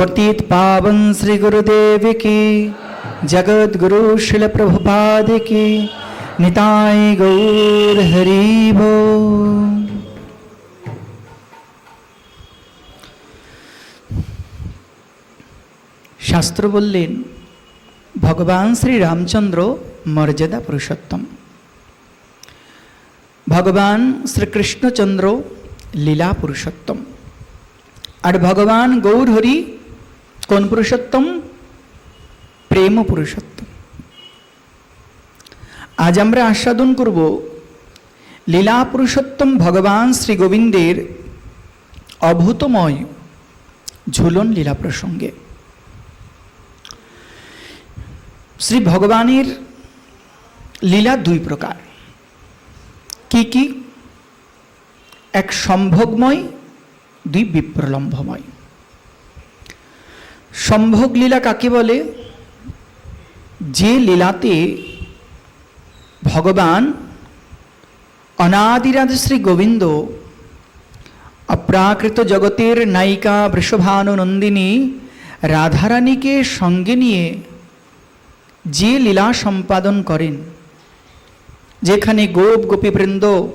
পতিত পাবন শ্রী গুরুদেব কি জগৎ গুরু শিল প্রভুপাদ কি নিতাই গৌর হরিব শাস্ত্র বললেন ভগবান শ্রী রামচন্দ্র মর্যাদা পুরুষোত্তম ভগবান শ্রীকৃষ্ণচন্দ্র লীলা পুরুষোত্তম আর ভগবান গৌর হরি কোন পুরুষোত্তম? প্রেম পুরুষোত্তম। আজ আমরা আস্বাদন করব লীলা পুরুষোত্তম ভগবান শ্রী গোবিন্দের অভূতময় ঝুলন লীলা প্রসঙ্গে। শ্রী ভগবানের লীলা দুই প্রকার। কি কি? এক সম্ভোগময়, দুই বিপ্রলম্ভময়। সম্ভোগ লীলা কাকে বলে? যে লীলাতে ভগবান অনাদিরাজ শ্রী গোবিন্দ, অপ্রাকৃত জগতের নায়িকা বৃষভানুনন্দিনী রাধারানীকে সঙ্গে নিয়ে যে লীলা সম্পাদন করেন, যেখানে গোপ গোপীবৃন্দ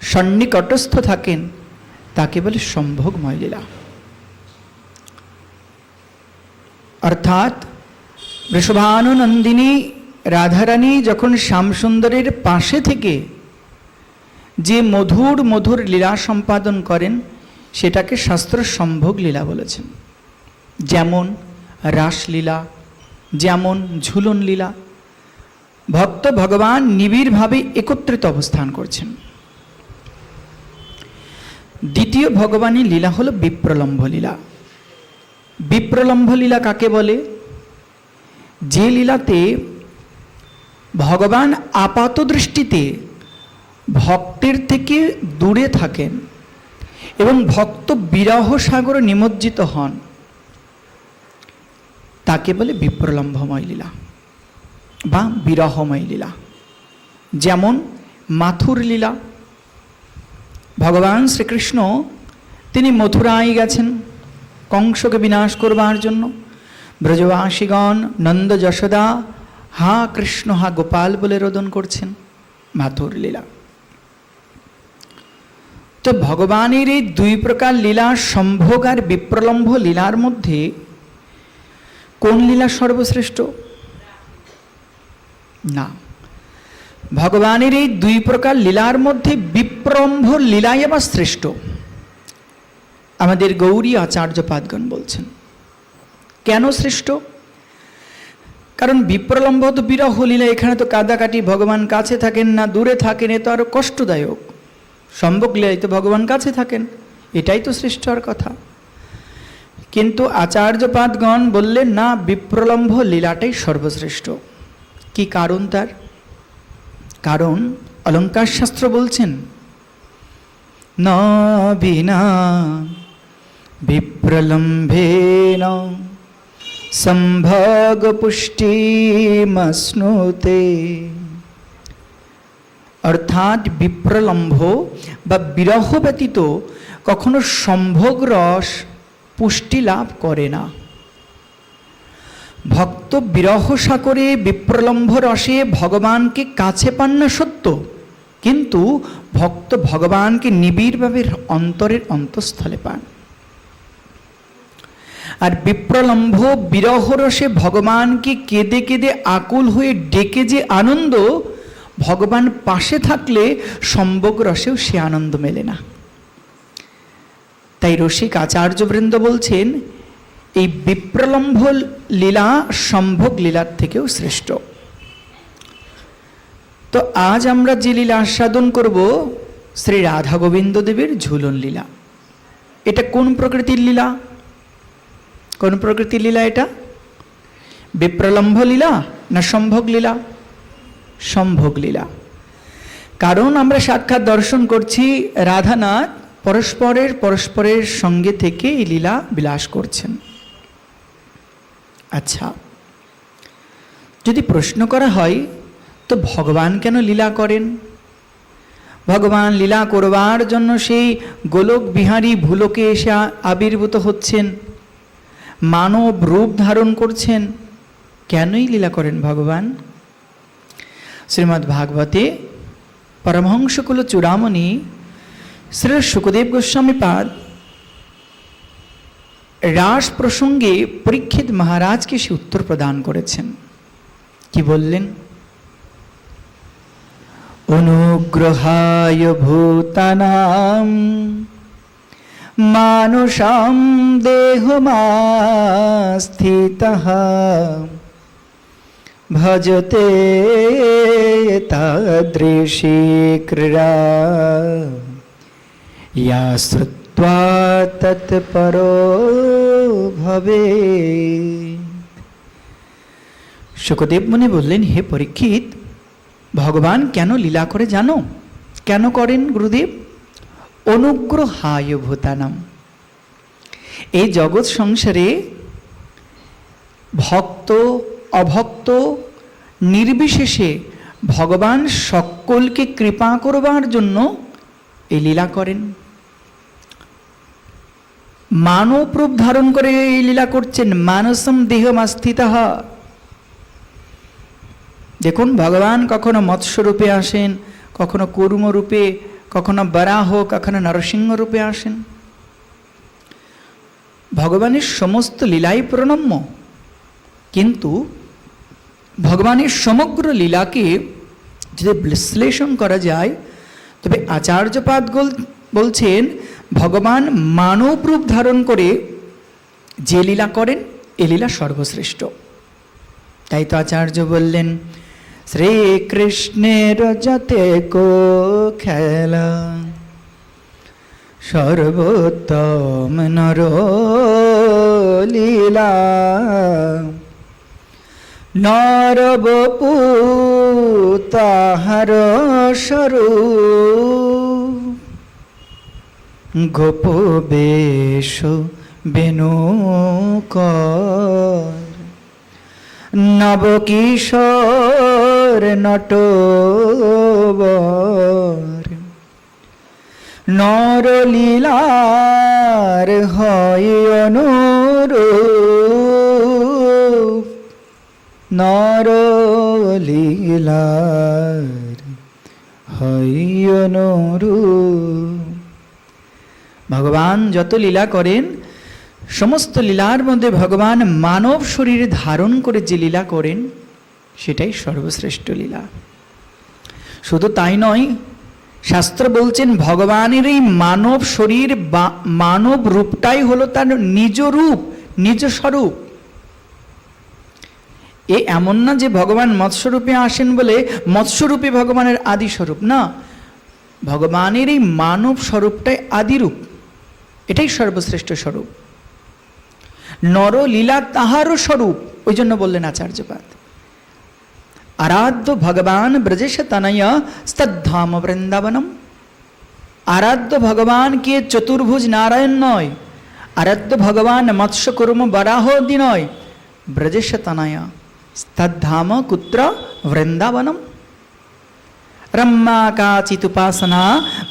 সন্নিকটস্থ থাকেন, তাকে বলে সম্ভোগময় লীলা। অর্থাৎ বৃষভানুনন্দিনী রাধারানী যখন শ্যামসুন্দরের পাশে থেকে যে মধুর মধুর লীলা সম্পাদন করেন, সেটাকে শাস্ত্র সম্ভোগ লীলা বলেছেন। যেমন রাসলীলা, যেমন ঝুলন লীলা ভক্ত ভগবান নিবিড়ভাবে একত্রিত অবস্থান করছেন। দ্বিতীয় ভগবানের লীলা হলো বিপ্রলম্ভ লীলা। বিপ্রলম্ভ লীলা কাকে বলে? যে লীলাতে ভগবান আপাত দৃষ্টিতে ভক্তের থেকে দূরে থাকেন এবং ভক্ত বিরহ সাগরে নিমজ্জিত হন, তাকে বলে বিপ্রলম্ভময় লীলা বা বিরহময় লীলা। যেমন মাথুর লীলা, ভগবান শ্রীকৃষ্ণ তিনি মথুরায় গেছেন। কংসকে বিনাশ করবার জন্য। ব্রজবাসীগণ নন্দ যশোদা, হা কৃষ্ণ, হা গোপাল বলে রোদন করছেন মাথুর লীলা। তো ভগবানের এই দুই প্রকার লীলা, সম্ভোগ আর বিপ্রলম্ভ লীলার মধ্যে কোন লীলা সর্বশ্রেষ্ঠ? না। ভগবানের এই দুই প্রকার লীলার মধ্যে বিপ্রম্ভ লীলাই আবার শ্রেষ্ঠ। আমাদের গৌরী আচার্যপাদগণ বলছেন, কেন শ্রেষ্ঠ কারণ বিপ্রলম্ব তো বিরহ লীলা, এখানে তো কাদাকাটি ভগবান কাছে থাকেন না, দূরে থাকেন, এ তো আরও কষ্টদায়ক। সম্ভব লীলায় তো ভগবান কাছে থাকেন, এটাই তো শ্রেষ্ঠ আর কথা। কিন্তু আচার্যপাদগণ বললেন, না, বিপ্রলম্ভ লীলাটাই সর্বশ্রেষ্ঠ। কি কারণ তার? কারণ অলঙ্কার শাস্ত্র বলছেন, ন, বিনা বিপ্রলম্ভেন সম্ভোগ পুষ্টিমশ্নুতে অর্থাৎ বিপ্রলম্ভ বা বিরহ ব্যতীত কখনো সম্ভোগ রস পুষ্টি লাভ করে না। ভক্ত বিরহ সাগরে বিপ্রলম্ভ রসে ভগবানকে কাছে পান না সত্য, কিন্তু ভক্ত ভগবানকে নিবিড়ভাবে অন্তরের অন্তঃস্থলে পান। আর বিপ্রলম্ভ বিরহ রসে ভগবানকে কেঁদে কেঁদে আকুল হয়ে ডেকে যে আনন্দ, ভগবান পাশে থাকলে সম্ভোগ রসেও সে আনন্দ মেলে না। তাই রসিক আচার্যবৃন্দ বলছেন, এই বিপ্রলম্ভ লীলা সম্ভোগ লীলার থেকেও শ্রেষ্ঠ। তো আজ আমরা যে লীলা আস্বাদন করব, শ্রী রাধা গোবিন্দ দেবের ঝুলন লীলা। এটা কোন প্রকৃতির লীলা? কোন প্রকৃতির লীলা এটা? বিপ্রলম্ভ লীলা না সম্ভোগ লীলা? সম্ভোগ লীলা। কারণ আমরা সাক্ষাৎ দর্শন করছি রাধানাথ পরস্পরের পরস্পরের সঙ্গে থেকে এই লীলা বিলাস করছেন। আচ্ছা যদি প্রশ্ন করা হয়, তো ভগবান কেন লীলা করেন? ভগবান লীলা করবার জন্য সেই গোলক বিহারী ভুলোকে এসে আবির্ভূত হচ্ছেন। মানব রূপ ধারণ করছেন, কেনই লীলা করেন ভগবান? শ্রীমদ্ ভাগবতে পরমহংসকুল চূড়ামণি শ্রী সুখদেব গোস্বামী পাদ রাস প্রসঙ্গে পরীক্ষিত মহারাজকে সে উত্তর প্রদান করেছেন। কি বললেন? অনুগ্রহায় ভূতানাম মানুষাম দেহমাস্থিত ভজতে তাদৃশী ক্রীড়া ইয়া শ্রুত্বা তৎপরো ভবে সুখদেব মুনি বললেন হে পরীক্ষিত ভগবান কেন লীলা করে জানো কেন করেন গুরুদেব অনুগ্রহায় ভূতানাম। এই জগৎ সংসারে ভক্ত, অভক্ত, নির্বিশেষে ভগবান সকলকে কৃপা করবার জন্য এই লীলা করেন। মানব ধারণ করে এই লীলা করছেন। মানসম দেহমাস্থিত। দেখুন, ভগবান কখনো মৎস্যরূপে আসেন, কখনো কুর্ম রূপে কখনো বরাহ, কখনো নরসিংহ রূপে আসেন। ভগবানের সমস্ত লীলাই প্রণম্য। কিন্তু ভগবানের সমগ্র লীলাকে যদি বিশ্লেষণ করা যায়, তবে আচার্যপাদ বলছেন, ভগবান মানব রূপ ধারণ করে যে লীলা করেন, এ লীলা সর্বশ্রেষ্ঠ। তাই তো আচার্য বললেন শ্রীকৃষ্ণের যতে কো খেলা সর্বোত্তম নর লীলা। নরবপু তাহার স্বরূপ। গোপ বেশ বেনু কর। নবকিশোর নটবর। নরলীলার হয় অনুরূপ। নরলীলার হয় অনুরূপ। ভগবান যত লীলা করেন, সমস্ত লীলার মধ্যে ভগবান মানব শরীর ধারণ করে যে লীলা করেন সেটাই সর্বশ্রেষ্ঠ লীলা। শুধু তাই নয়, শাস্ত্র বলছেন ভগবানের এই মানব শরীর বা মানব রূপটাই হলো তার নিজ রূপ, নিজ স্বরূপ। এ এমন না যে ভগবান মৎস্যরূপে আসেন বলে মৎস্যরূপে ভগবানের আদি স্বরূপ না। ভগবানের এই মানব স্বরূপটাই আদিরূপ। এটাই সর্বশ্রেষ্ঠ স্বরূপ। নরলীলা তাহারও স্বরূপ, ওই জন্য বললেন আচার্যপাদ। আরাধ্য ভগবান ব্রজেশ তনয় স্তধাম বৃন্দাবনম আরাধ্য ভগবান কে চতুর্ভুজ নারায়ণ নয় আরাধ্য ভগবান মৎস্য কুর্ম বরাহদি নয় ব্রজেশ তনয় স্তধাম কুত্র বৃন্দাবনম রম্মা কাচিতুপাসনা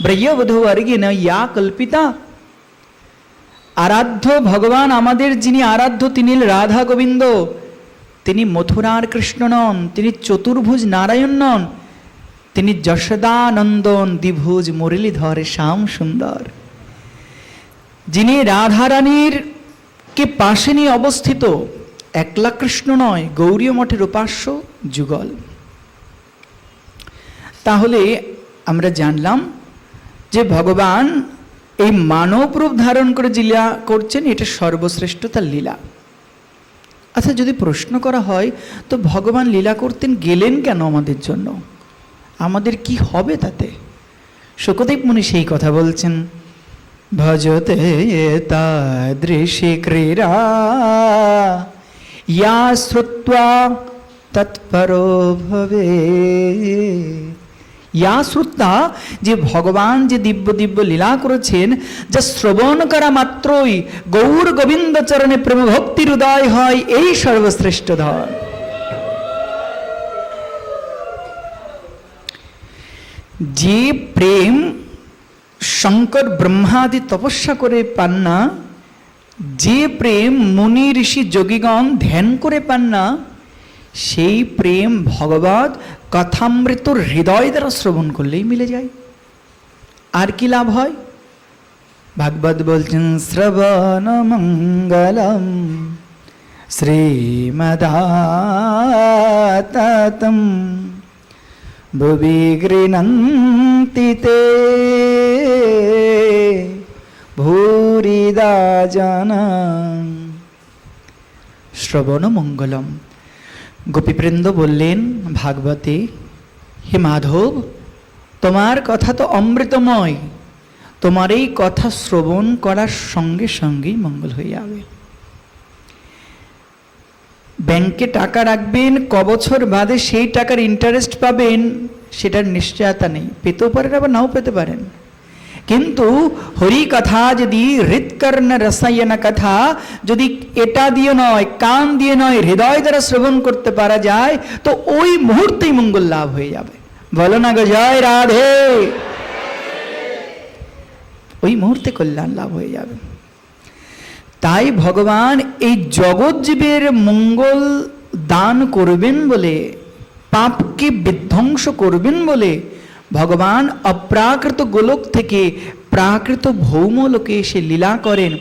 ব্রয়বধূ অর্গিন ইয়া কল্পিতা আরাধ্য ভগবান আমাদের যিনি আরাধ্য তিনি রাধা গোবিন্দ তিনি মথুরার কৃষ্ণ নন, তিনি চতুর্ভুজ নারায়ণ নন, তিনি যশোদানন্দন দ্বিভুজ মুরলীধর শ্যাম সুন্দর। যিনি রাধারানীর কে পাশে নিয়ে অবস্থিত, একলা কৃষ্ণ নয়, গৌরীয় মঠের উপাস্য যুগল। তাহলে আমরা জানলাম যে ভগবান এই মানব রূপ ধারণ করে জিলা করছেন, এটা সর্বশ্রেষ্ঠ তার লীলা। আচ্ছা যদি প্রশ্ন করা হয়, তো ভগবান লীলা করতেন গেলেন কেন আমাদের জন্য? আমাদের কি হবে তাতে? সুখদেব মুনি সেই কথা বলছেন, ভজতে তাদৃশী ক্রীড়া, ইয়া শ্রুত্বা তৎপরো ভবে। ইয়া শ্রুত্তা যে ভগবান যে দিব্য দিব্য লীলা করেছেন, যা শ্রবণ করা মাত্রই গৌর গোবিন্দ চরণে প্রেম ভক্তির উদয় হয়, এই সর্বশ্রেষ্ঠ ধন। যে প্রেম শঙ্কর ব্রহ্মাদি তপস্যা করে পান না, যে প্রেম মুনি ঋষি যোগীগণ ধ্যান করে পান না সেই প্রেম ভগবত কথামৃত হৃদয় দ্বারা শ্রবণ করলেই মিলে যায়। আর কি লাভ হয়? ভাগবত বলছেন, শ্রবণ মঙ্গলম শ্রীমদাতম ভুবি গৃণন্তি তে ভূরিদা জানা শ্রবণ মঙ্গলম। গোপীবৃন্দ বললেন, ভাগবতী, হে মাধব, তোমার কথা তো অমৃতময়। তোমার এই কথা শ্রবণ করার সঙ্গে সঙ্গেই মঙ্গল হয়ে যাবে। ব্যাংকে টাকা রাখবেন ক বছর বাদে সেই টাকার ইন্টারেস্ট পাবেন, সেটার নিশ্চয়তা নেই। পেতেও পারেন, আবার নাও পেতে পারেন। কিন্তু হরি কথা যদি হৃৎকর্ণ রসায়না কথা যদি এটা দিয়ে নয়, কান দিয়ে নয়, হৃদয় দ্বারা শ্রবণ করতে পারা যায়, তো ওই মুহূর্তেই মঙ্গল লাভ হয়ে যাবে। বলো না গো, জয় রাধে। ওই মুহূর্তে কল্যাণ লাভ হয়ে যাবে। তাই ভগবান এই জগৎজীবের মঙ্গল দান করবেন বলে, পাপকে বিধ্বংস করবেন বলে ভগবান অপ্রাকৃত গোলক থেকে প্রাকৃত ভৌমলোকে এসে লীলা করেন,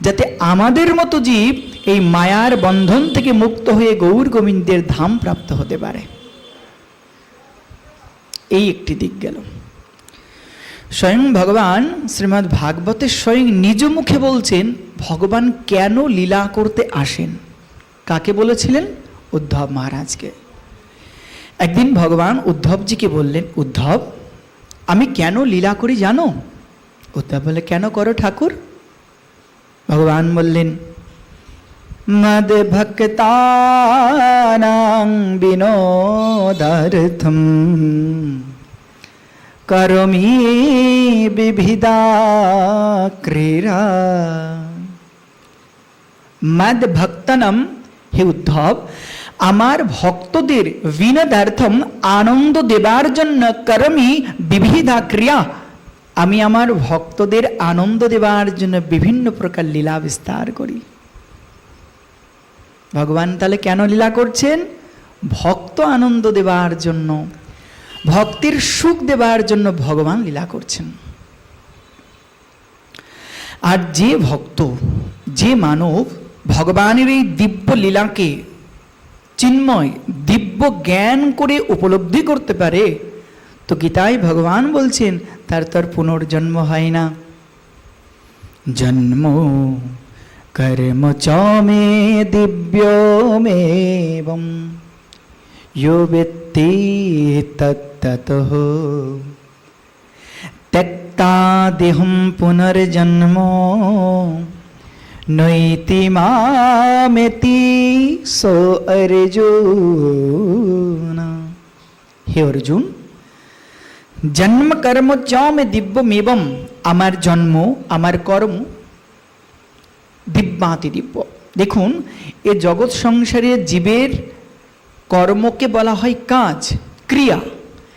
যাতে আমাদের মতো জীব এই মায়ার বন্ধন থেকে মুক্ত হয়ে গৌর গোবিন্দের ধাম প্রাপ্ত হতে পারে। এই একটি দিক গেল। স্বয়ং ভগবান শ্রীমৎ ভাগবতে স্বয়ং নিজ মুখে বলছেন, ভগবান কেন লীলা করতে আসেন? কাকে বলেছিলেন? উদ্ধব মহারাজকে। একদিন ভগবান উদ্ধবজিকে বললেন, উদ্ধব, আমি কেন লীলা করি জানো? উদ্ধব বলে কেন করো ঠাকুর? ভগবান বললেন, মদ ভক্তানাং বিনোদার্থম, করমি বিবিধা ক্রীড়া। মদ ভক্তনম, হে উদ্ধব আমার ভক্তদের বিনোদার্থম আনন্দ দেবার জন্য করমি বিবিধা ক্রিয়া। আমি আমার ভক্তদের আনন্দ দেবার জন্য বিভিন্ন প্রকার লীলা বিস্তার করি। ভগবান তাহলে কেন লীলা করছেন? ভক্ত আনন্দ দেবার জন্য, ভক্তির সুখ দেবার জন্য ভগবান লীলা করছেন। আর যে ভক্ত, যে মানব ভগবানের এই দিব্য লীলাকে চিন্ময় দিব্য জ্ঞান করে উপলব্ধি করতে পারে, তো গীতায় ভগবান বলছেন, তার তার পুনর্জন্ম হয় না। জন্ম কর্ম চ মে দিব্য মেবম তত্তত। ত্যক্তা দেহম পুনর্জন্ম, নৈতি মামেতি সো অর্জুন হে অর্জুন জন্ম কর্ম চমে দিব্যমেবম আমার জন্ম আমার কর্ম দিব্যাতি দিব্য দেখুন এ জগৎ সংসারে জীবের কর্মকে বলা হয় কাজ ক্রিয়া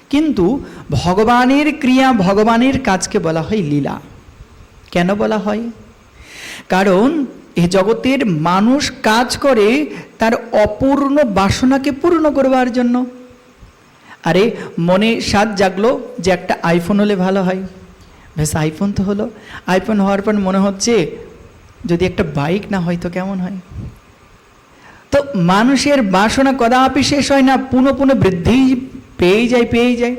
কিন্তু ভগবানের ক্রিয়া ভগবানের কাজকে বলা হয় লীলা কেন বলা হয় কারণ এ জগতের মানুষ কাজ করে তার অপূর্ণ বাসনাকে পূর্ণ করবার জন্য। আরে মনে স্বাদ জাগলো যে একটা আইফোন হলে ভালো হয়। বেশ আইফোন তো হলো। আইফোন হওয়ার পর মনে হচ্ছে যদি একটা বাইক না হয় তো কেমন হয়? তো মানুষের বাসনা কদাপি শেষ হয় না, পুনঃ পুনঃ বৃদ্ধি পেয়ে যায় পেয়ে যায়।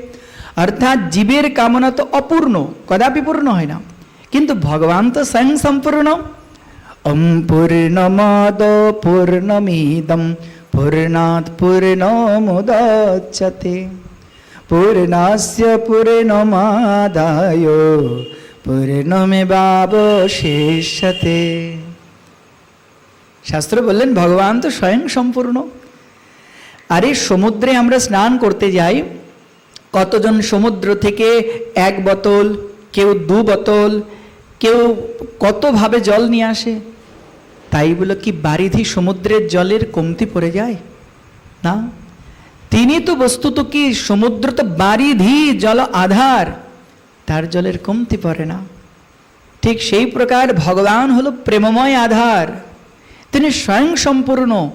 অর্থাৎ জীবের কামনা তো অপূর্ণ, কদাপি পূর্ণ হয় না। কিন্তু ভগবান তো স্বয়ং সম্পূর্ণ। অম পূর্ণমদ পূর্ণমিদম পূর্ণাৎ পূর্ণমুদচ্যতে পূর্ণাস্য পূর্ণমাদায় পূর্ণমেবাবশেষতে শাস্ত্র বললেন ভগবান তো স্বয়ং সম্পূর্ণ আরে সমুদ্রে আমরা স্নান করতে যাই কতজন সমুদ্র থেকে এক বোতল কেউ দু বোতল কেউ কতভাবে জল নিয়ে আসে তাই বলে কি বারিধি সমুদ্রের জলের কমতি পড়ে যায়? না। তিনি তো বস্তুত কি সমুদ্র তো বারিধি জল আধার, তার জলের কমতি পড়ে না। ঠিক সেই প্রকার ভগবান হলো প্রেমময় আধার। তিনি স্বয়ং সম্পূর্ণ,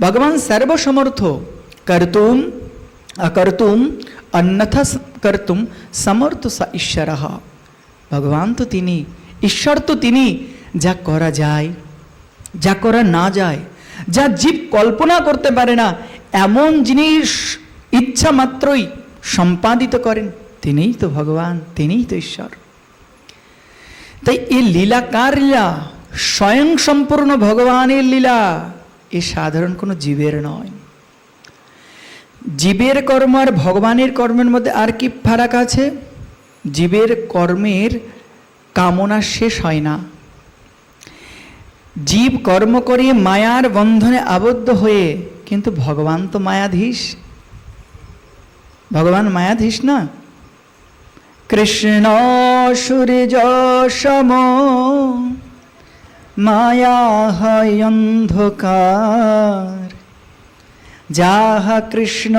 ভগবান সর্বসমর্থ। কর্তুম অকর্তুম, অন্যথা কর্তুম সমর্থ ঈশ্বর। ভগবান তো তিনি, ঈশ্বর তো তিনি, যা করা যায়। যা করা না যায়, যা জীব কল্পনা করতে পারে না, এমন জিনিস ইচ্ছা মাত্রই সম্পাদিত করেন। তিনিই তো ভগবান, তিনিই তো ঈশ্বর। তাই এই লীলা কার লীলা? স্বয়ং সম্পূর্ণ ভগবানের লীলা। এ সাধারণ কোনো জীবের নয়। জীবের কর্ম আর ভগবানের কর্মের মধ্যে আর কি ফারাক আছে? জীবের কর্মের কামনা শেষ হয় না। জীব কর্ম করে মায়ার বন্ধনে আবদ্ধ হয়ে, কিন্তু ভগবান তো মায়াধীশ। ভগবান মায়াধীশ না? কৃষ্ণ সূর্য সম, মায়া হয় অন্ধকার। যাহা কৃষ্ণ,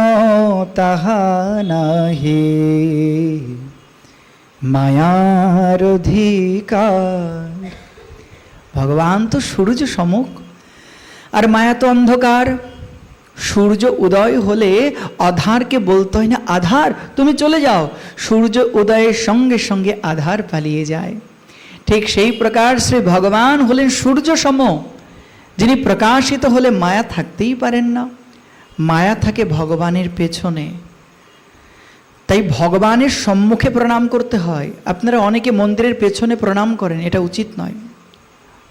তাহা নাহি। মায়ার অধিকার। ভগবান তো সূর্য সমুখ, আর মায়া তো অন্ধকার। সূর্য উদয় হলে আধারকে বলতে হয় না, আধার, তুমি চলে যাও। সূর্য উদয়ের সঙ্গে সঙ্গে আধার পালিয়ে যায়। ঠিক সেই প্রকার শ্রী ভগবান হলেন সূর্য সম যিনি প্রকাশিত হলে মায়া থাকতেই পারেন না। মায়া থাকে ভগবানের পেছনে। তাই ভগবানের সম্মুখে প্রণাম করতে হয়। আপনারা অনেকে মন্দিরের পেছনে প্রণাম করেন, এটা উচিত নয়।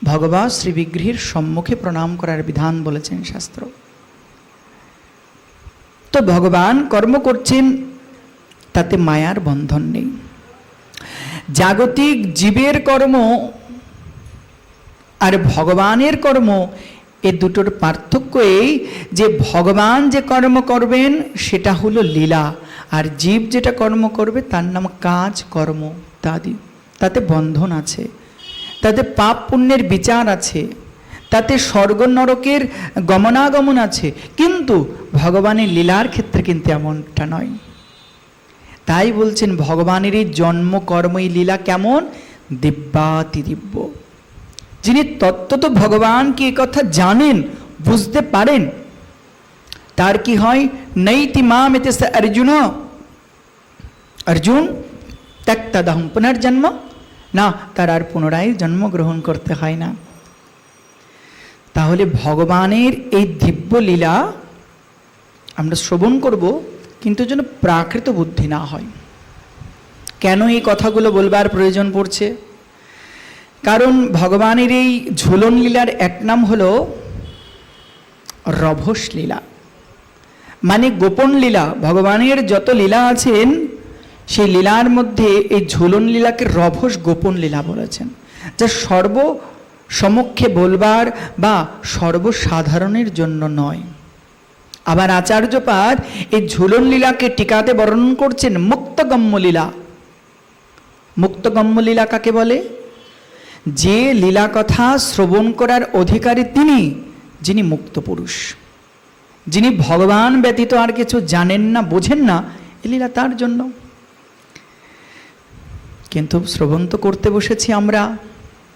ভগবান শ্রী বিগ্রহের সম্মুখে প্রণাম করার বিধান বলেছেন শাস্ত্র। তো ভগবান কর্ম করছেন, তাতে মায়ার বন্ধন নেই। জাগতিক জীবের কর্ম আর ভগবানের কর্ম, এ দুটোর পার্থক্য এই যে ভগবান যে কর্ম করবেন, সেটা হলো লীলা। আর জীব যেটা কর্ম করবে, তার নাম কাজ কর্ম ইত্যাদি। তাতে বন্ধন আছে। তাতে পাপ পুণ্যের বিচার আছে, তাতে স্বর্গ নরকের গমনাগমন আছে, কিন্তু ভগবানের লীলার ক্ষেত্রে কিন্তু এমনটা নয়। তাই বলছেন, ভগবানের এই জন্ম, কর্ম, এই লীলা কেমন? দিব্যাতি দিব্য। যিনি তত্ত্বত ভগবানকে এ কথা জানেন, বুঝতে পারেন, তার কি হয়? নৈতি মাম এতে সে অর্জুন। অর্জুন ত্যক্তদহম পুনর্জন্ম। না, তার আর পুনরায় জন্মগ্রহণ করতে হয় না। তাহলে ভগবানের এই দিব্য লীলা আমরা শ্রবণ করব, কিন্তু যেন প্রাকৃত বুদ্ধি না হয়। কেন এই কথাগুলো বলবার প্রয়োজন পড়ছে? কারণ ভগবানের এই ঝুলন লীলার এক নাম হল রভস লীলা। মানে গোপন লীলা, ভগবানের যত লীলা আছেন সেই লীলার মধ্যে এই ঝুলন লীলাকে রভস গোপন লীলা বলেছেন, যা সর্ব সমক্ষে বলবার বা সর্বসাধারণের জন্য নয়। আবার আচার্যপাদ এই ঝুলন লীলাকে টিকাতে বর্ণন করছেন মুক্তগম্য লীলা। মুক্তগম্য লীলা কাকে বলে? যে লীলা কথা শ্রবণ করার অধিকারী তিনি, যিনি মুক্ত পুরুষ। যিনি ভগবান ব্যতীত আর কিছু জানেন না, বোঝেন না, এ লীলা তার জন্য। কিন্তু শ্রবণ তো করতে বসেছি আমরা।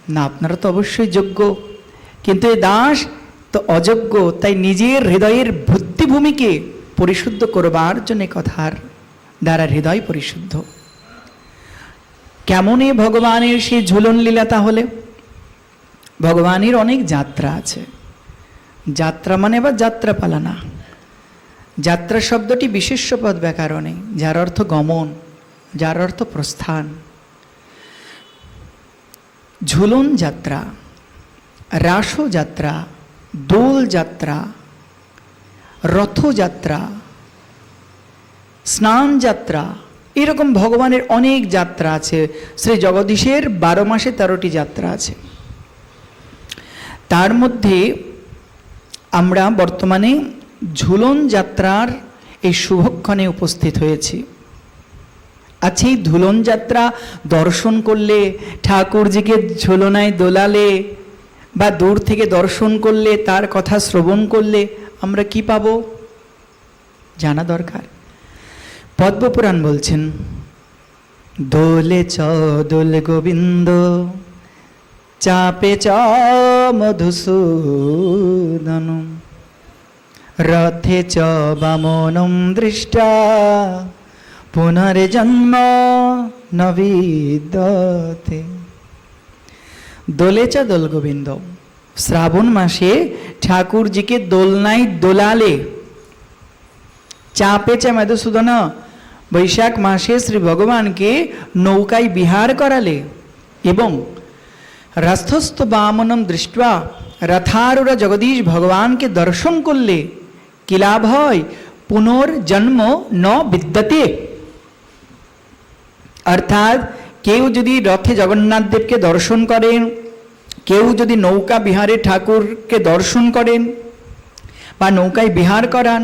না, আপনারা তো অবশ্যই যোগ্য। কিন্তু এ দাস তো অযোগ্য, তাই নিজের হৃদয়ের ভিত্তিভূমিকে পরিশুদ্ধ করবার জন্য কথার দ্বারা হৃদয় পরিশুদ্ধ। কেমনই ভগবানের সেই ঝুলন লীলা তাহলে? ভগবানের অনেক যাত্রা আছে। যাত্রা মানে বা যাত্রা পালানা। যাত্রা শব্দটি বিশেষ্য পদ ব্যাকরণে, যার অর্থ গমন, যার অর্থ প্রস্থান। ঝুলন যাত্রা রাসযাত্রা দোলযাত্রা রথযাত্রা স্নান যাত্রা, এরকম ভগবানের অনেক যাত্রা আছে। শ্রী জগদীশের বারো মাসে তেরোটি যাত্রা আছে। তার মধ্যে আমরা বর্তমানে ঝুলন যাত্রার এই শুভক্ষণে উপস্থিত হয়েছি। আচ্ছা এই ধুলন যাত্রা দর্শন করলে ঠাকুরজিকে ঝুলনায় দোলালে বা দূর থেকে দর্শন করলে, তার কথা শ্রবণ করলে আমরা কি পাবো? জানা দরকার। পদ্মপুরাণ বলছেন দোলে চ দোলে গোবিন্দ, চাপে চ মধুসূদন রথে চ বামনম দৃষ্টা পুনর্জন্ম নবিদ্যতে দোলে চ দোল গোবিন্দ। শ্রাবণ মাসে ঠাকুরজিকে দোলনায় দোলালে। চাপেছে মধুসূদন বৈশাখ মাসে শ্রী ভগবানকে নৌকায় বিহার করালে এবং রাস্থস্থ বামনম দৃষ্টা রথারুরা জগদীশ ভগবানকে দর্শন করলে কিলাভ পুনর্জন্ম ন বিদ্যতে। অর্থাৎ কেউ যদি রথে জগন্নাথ দেবকে দর্শন করেন, কেউ যদি নৌকা বিহারে ঠাকুরকে দর্শন করেন বা নৌকায় বিহার করান,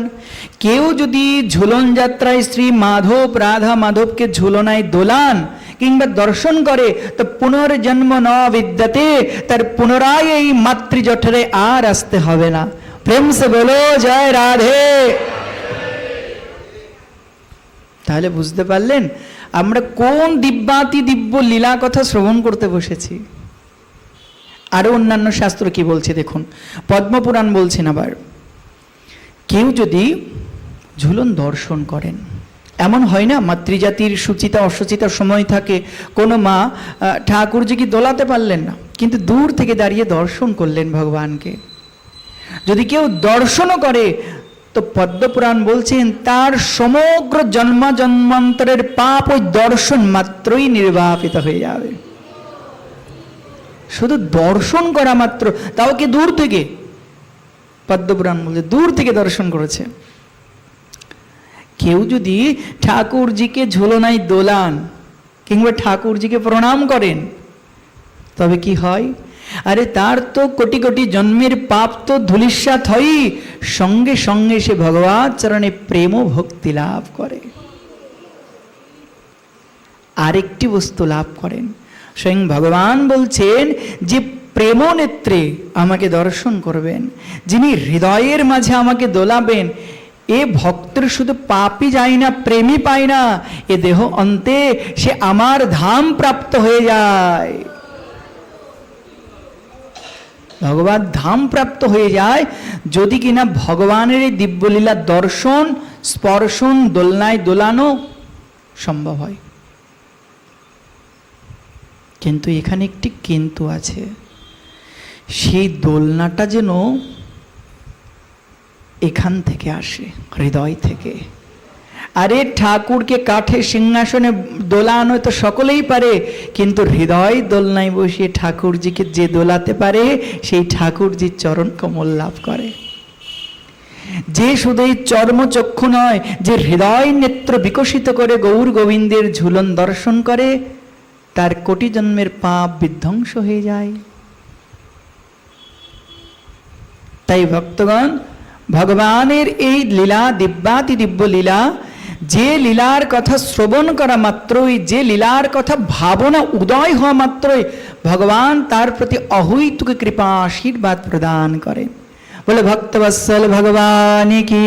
কেউ যদি ঝুলন যাত্রায় শ্রী মাধব, রাধা মাধবকে ঝুলনায় দোলান কিংবা দর্শন করে, তো পুনর্জন্ম ন বিদ্যাতে তার পুনরায় এই মাতৃজঠরে আর আসতে হবে না। প্রেম সে বলো, জয় রাধে। তাহলে বুঝতে পারলেন? আমরা কোন দিব্যাতি দিব্য লীলা কথা শ্রবণ করতে বসেছি? আরও অন্যান্য শাস্ত্র কি বলছে দেখুন। পদ্মপুরাণ বলছেন আবার, কেউ যদি ঝুলন দর্শন করেন, এমন হয় না মাতৃজাতির সুচিতা অসুচিতার সময় থাকে, কোনো মা ঠাকুরজিকে দোলাতে পারলেন না, কিন্তু দূর থেকে দাঁড়িয়ে দর্শন করলেন ভগবানকে। যদি কেউ দর্শনও করে তো পদ্মপুরাণ বলছেন, তার সমগ্র জন্ম জন্মান্তরের পাপ ওই দর্শন মাত্রই নির্বাপিত হয়ে যাবে। শুধু দর্শন করা মাত্র, তাও কি দূর থেকে? পদ্মপুরাণ বলছে, দূর থেকে দর্শন করেছে। কেউ যদি ঠাকুরজিকে ঝোলনায় দোলান, কিংবা ঠাকুরজিকে প্রণাম করেন, তবে কি হয়? আরে তার তো কোটি কোটি জন্মের পাপ তো ধুলিস্বাত হয়ই। সঙ্গে সঙ্গে সে ভগবান চরণে প্রেম ভক্তি লাভ করে। আরেকটি বস্তু লাভ করেন। স্বয়ং ভগবান বলছেন যে প্রেম নেত্রে আমাকে দর্শন করবেন, যিনি হৃদয়ের মাঝে আমাকে দোলাবেন, এ ভক্তের শুধু পাপই যায় না, প্রেমই পায় না, এ দেহ অন্তে সে আমার ধাম প্রাপ্ত হয়ে যায়। ভগবান ধাম প্রাপ্ত হয়ে যায়। যদি কিনা ভগবানের এই দিব্যলীলা দর্শন, স্পর্শন, দোলনায় দোলানো সম্ভব হয়। কিন্তু এখানে একটি কিন্তু আছে। সেই দোলনাটা যেন এখান থেকে আসে, হৃদয় থেকে। আরে ঠাকুরকে কাঠে সিংহাসনে দোলানো তো সকলেই পারে, কিন্তু হৃদয় দোলনায় বসিয়ে ঠাকুরজিকে যে দোলাতে পারে, সেই ঠাকুরজির চরণ কমল লাভ করে। যে শুধু এই চর্মচক্ষু নয়, যে হৃদয় নেত্র বিকশিত করে গৌর গোবিন্দের ঝুলন দর্শন করে, তার কোটি জন্মের পাপ বিধ্বংস হয়ে যায়। তাই ভক্তগণ, ভগবানের এই লীলা, দিব্যাতি দিব্য লীলা যে লীলার কথা শ্রবণ করা মাত্রই, যে লীলার কথা ভাবনা উদয় হওয়া মাত্রই ভগবান তার প্রতি অহৈতুক কৃপা আশীর্বাদ প্রদান করেন বলে, ভক্তবৎসল ভগবান কি?